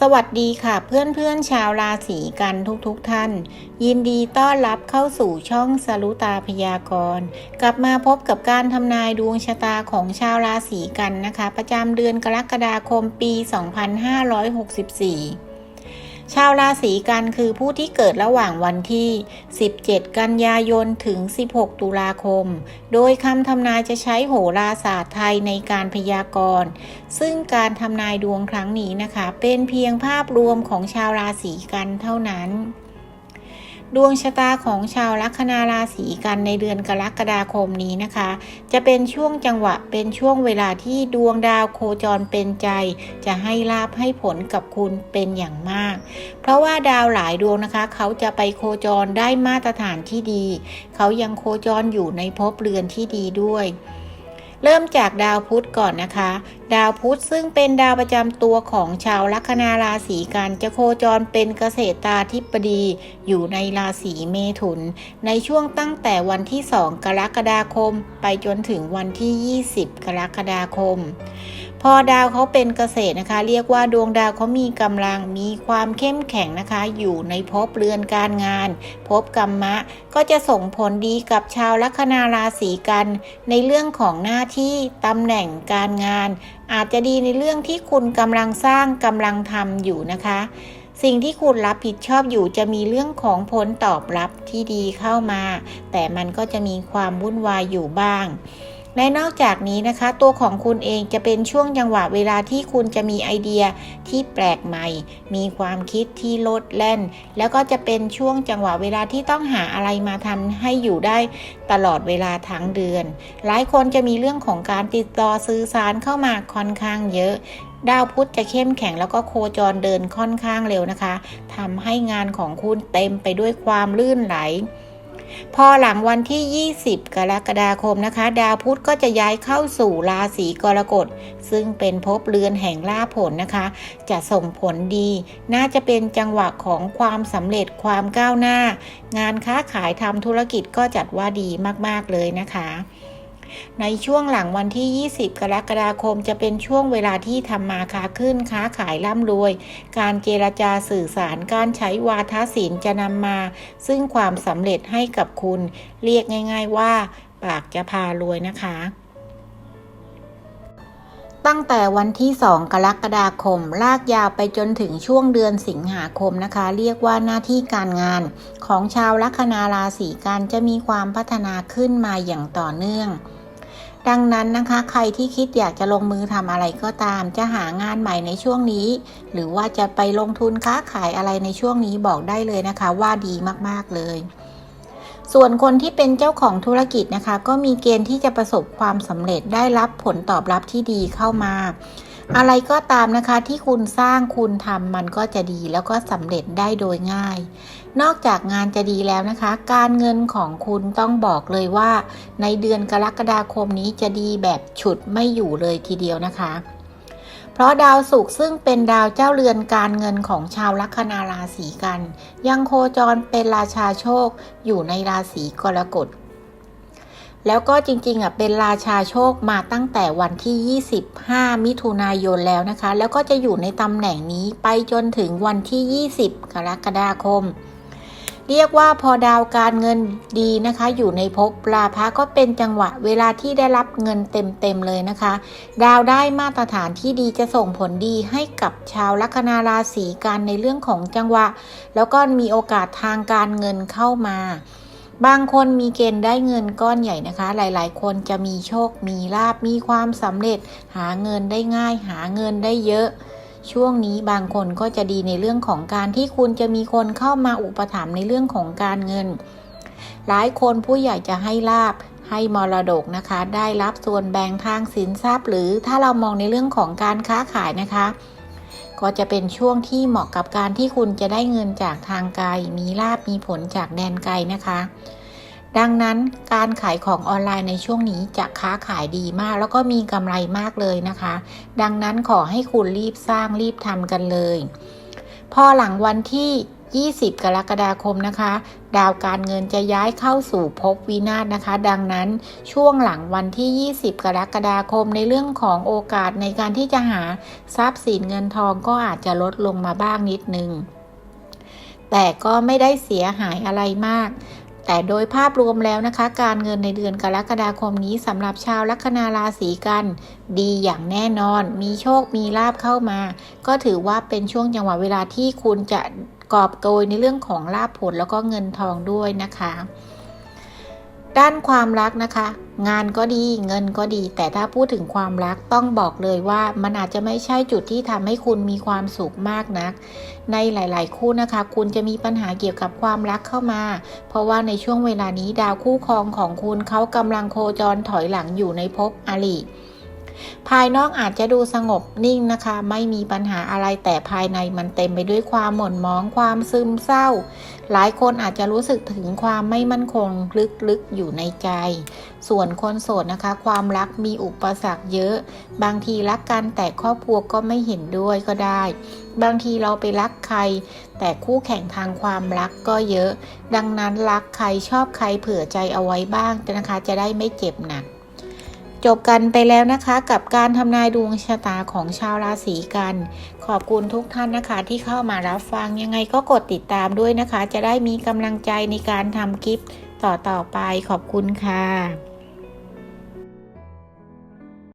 สวัสดีค่ะเพื่อนๆชาวราศีกันทุกๆทท่าน ยินดีต้อนรับเข้าสู่ช่องสรุตาพยากรณ์กลับมาพบกับการทำนายดวงชะตาของชาวราศีกันนะคะ ประจำเดือนกรกฎาคมปี 2564 ชาวราศีกันคือผู้ที่เกิดระหว่างวันที่ 17 กันยายน ถึง 16 ตุลาคม โดยคำทำนายจะใช้โหราศาสตร์ไทยในการพยากรณ์ ซึ่งการทำนายดวงครั้งนี้นะคะ เป็นเพียงภาพรวมของชาวราศีกันเท่านั้น ดวงชะตาของชาวลัคนาราศีกันในเดือนกรกฎาคมนี้นะคะ จะเป็นช่วงจังหวะเป็นช่วงเวลาที่ดวงดาวโคจรเป็นใจ จะให้ลาบให้ผลกับคุณเป็นอย่างมาก เพราะว่าดาวหลายดวงนะคะ เขาจะไปโคจรได้มาตรฐานที่ดี เขายังโคจรอยู่ในภพเรือนที่ดีด้วย เริ่มจากดาวพุธก่อนนะคะ ดาวพุธซึ่งเป็นดาวประจำตัวของชาวลัคนาราศีกันจะโคจรเป็นเกษตราธิบดี อยู่ในราศีเมถุน ในช่วงตั้งแต่วันที่ 2 กรกฎาคม ไปจนถึงวันที่ 20 กรกฎาคม พอดาวเขาเป็นเกษตรนะคะ เรียกว่าดวงดาวเขามีกำลังมีความเข้มแข็งนะคะ อยู่ในภพเรือนการงานภพกรรมะ ก็จะส่งผลดีกับชาวลัคนาราศีกัน ในเรื่องของหน้าที่ตำแหน่งการงาน อาจจะดีในเรื่องที่คุณกำลังสร้างกำลังทำอยู่นะคะสิ่งที่คุณรับผิดชอบอยู่จะมีเรื่องของผลตอบรับที่ดีเข้ามา แต่มันก็จะมีความวุ่นวายอยู่บ้าง และนอกจากนี้นะคะ ตัวของคุณเองจะเป็นช่วงจังหวะเวลาที่คุณจะมีไอเดียที่แปลกใหม่ มีความคิดที่ลดแล่น แล้วก็จะเป็นช่วงจังหวะเวลาที่ต้องหาอะไรมาทำให้อยู่ได้ตลอดเวลาทั้งเดือน หลายคนจะมีเรื่องของการติดต่อสื่อสารเข้ามาค่อนข้างเยอะดาวพุธจะเข้มแข็งแล้วก็โคจรเดินค่อนข้างเร็วนะคะทำให้งานของคุณเต็มไปด้วยความลื่นไหล พอหลังวันที่ 20 กรกฎาคมนะคะ ดาวพุธก็จะย้ายเข้าสู่ราศีกรกฎ ซึ่งเป็นภพเรือนแห่งลาผลนะคะ จะส่งผลดี น่าจะเป็นจังหวะของความสำเร็จความก้าวหน้า งานค้าขายทำธุรกิจก็จัดว่าดีมาก ๆ เลยนะคะ ในช่วงหลังวันที่ 20 กรกฎาคมจะเป็นช่วงเวลาที่ทำมาค้าขึ้นค้าขายร่ำรวย การเจรจาสื่อสารการใช้วาทศิลป์จะนำมา ซึ่งความสำเร็จให้กับคุณ เรียกง่าย ๆว่า ปากจะพารวยนะคะตั้งแต่วันที่ 2 กรกฎาคม ลากยาวไปจนถึงช่วงเดือนสิงหาคมนะคะ เรียกว่าหน้าที่การงาน ของชาวลัคนาราศีกันจะมีความพัฒนาขึ้นมาอย่างต่อเนื่อง ดังนั้นนะคะใครที่คิดอยากจะลงมือทำอะไรก็ตาม จะหางานใหม่ในช่วงนี้ หรือว่าจะไปลงทุนค้าขายอะไรในช่วงนี้บอกได้เลยนะคะ ว่าดีมากๆเลย ส่วนคนที่เป็นเจ้าของธุรกิจนะคะ ก็มีเกณฑ์ที่จะประสบความสำเร็จได้รับผลตอบรับที่ดีเข้ามา อะไรก็ตามนะคะที่คุณสร้างคุณทำมันก็จะดีแล้วก็สำเร็จได้โดยง่าย นอกจากงานจะดีแล้วนะคะ การเงินของคุณต้องบอกเลยว่า ในเดือนกรกฎาคมนี้จะดีแบบฉุดไม่อยู่เลยทีเดียวนะคะ เพราะดาวศุกร์ซึ่งเป็นดาวเจ้าเรือนการเงินของชาวลัคนาราศีกัน ยังโคจรเป็นราชาโชคอยู่ในราศีกรกฎ แล้วก็จริงๆอะเป็นราชาโชคมาตั้งแต่วันที่ 25 มิถุนายนแล้วนะคะ แล้วก็จะอยู่ในตำแหน่งนี้ไปจนถึงวันที่ 20 กรกฎาคม เรียกว่าพอดาวการเงินดีนะคะ อยู่ในภพราพะก็เป็นจังหวะเวลาที่ได้รับเงินเต็มๆเลยนะคะ ดาวได้มาตรฐานที่ดีจะส่งผลดีให้กับชาวลัคนาราศีกันในเรื่องของจังหวะ แล้วก็มีโอกาสทางการเงินเข้ามา บางคนมีเกณฑ์ได้เงินก้อนใหญ่นะคะ หลายๆ คนจะมีโชค มีลาบ มีความสำเร็จ หาเงินได้ง่าย หาเงินได้เยอะ ช่วงนี้บางคนก็จะดีในเรื่องของการที่คุณจะมีคนเข้ามาอุปถัมภ์ในเรื่องของการเงิน หลายคนผู้ใหญ่จะให้ลาบให้มรดกนะคะ ได้รับส่วนแบ่งทางสินทรัพย์ หรือถ้าเรามองในเรื่องของการค้าขายนะคะ ก็จะเป็นช่วงที่เหมาะกับการที่คุณจะได้เงินจากทางไกล มีลาบมีผลจากแดนไกลนะคะ ดังนั้นการขายของออนไลน์ในช่วงนี้จะค้าขายดีมาก แล้วก็มีกำไรมากเลยนะคะ ดังนั้นขอให้คุณรีบสร้างรีบทำกันเลย พอหลังวันที่ 20 กรกฎาคมนะคะ ดาวการเงินจะย้ายเข้าสู่ภพวินาศนะคะ ดังนั้นช่วงหลังวันที่ 20 กรกฎาคมในเรื่องของโอกาสในการที่จะหาทรัพย์สินเงินทองก็อาจจะลดลงมาบ้างนิดนึง แต่ก็ไม่ได้เสียหายอะไรมากแต่โดยภาพรวมแล้วนะคะ การเงินในเดือนกรกฎาคมนี้สำหรับชาวลัคนาราศีกัน ดีอย่างแน่นอน มีโชคมีลาบเข้ามา ก็ถือว่าเป็นช่วงจังหวะเวลาที่คุณจะ กอบโกยในเรื่องของลาบผลแล้วก็เงินทองด้วยนะคะ ด้านความรักนะคะ งานก็ดีเงินก็ดี แต่ถ้าพูดถึงความรักต้องบอกเลยว่ามันอาจจะไม่ใช่จุดที่ทำให้คุณมีความสุขมากนัก ในหลาย ๆ คู่นะคะ คุณจะมีปัญหาเกี่ยวกับความรักเข้ามา เพราะว่าในช่วงเวลานี้ดาวคู่ครองของคุณเขากำลังโคจรถอยหลังอยู่ในภพอริ ภายนอกอาจจะดูสงบนิ่งนะคะ ไม่มีปัญหาอะไรแต่ภายในมันเต็มไปด้วยความหม่นหมองความซึมเศร้า หลายคนอาจจะรู้สึกถึงความไม่มั่นคงลึกๆอยู่ในใจ ส่วนคนโสดนะคะ ความรักมีอุปสรรคเยอะ บางทีรักกันแต่ครอบครัวก็ไม่เห็นด้วยก็ได้ บางทีเราไปรักใคร แต่คู่แข่งทางความรักก็เยอะ ดังนั้นรักใครชอบใครเผื่อใจเอาไว้บ้างนะคะ จะได้ไม่เจ็บหนัก จบกันไปแล้วนะคะกับการทำนายดวงชะตาของชาวราศีกัน ขอบคุณทุกท่านนะคะที่เข้ามารับฟังยังไงก็กดติดตามด้วยนะคะ จะได้มีกำลังใจในการทำคลิปต่อๆไปขอบคุณค่ะ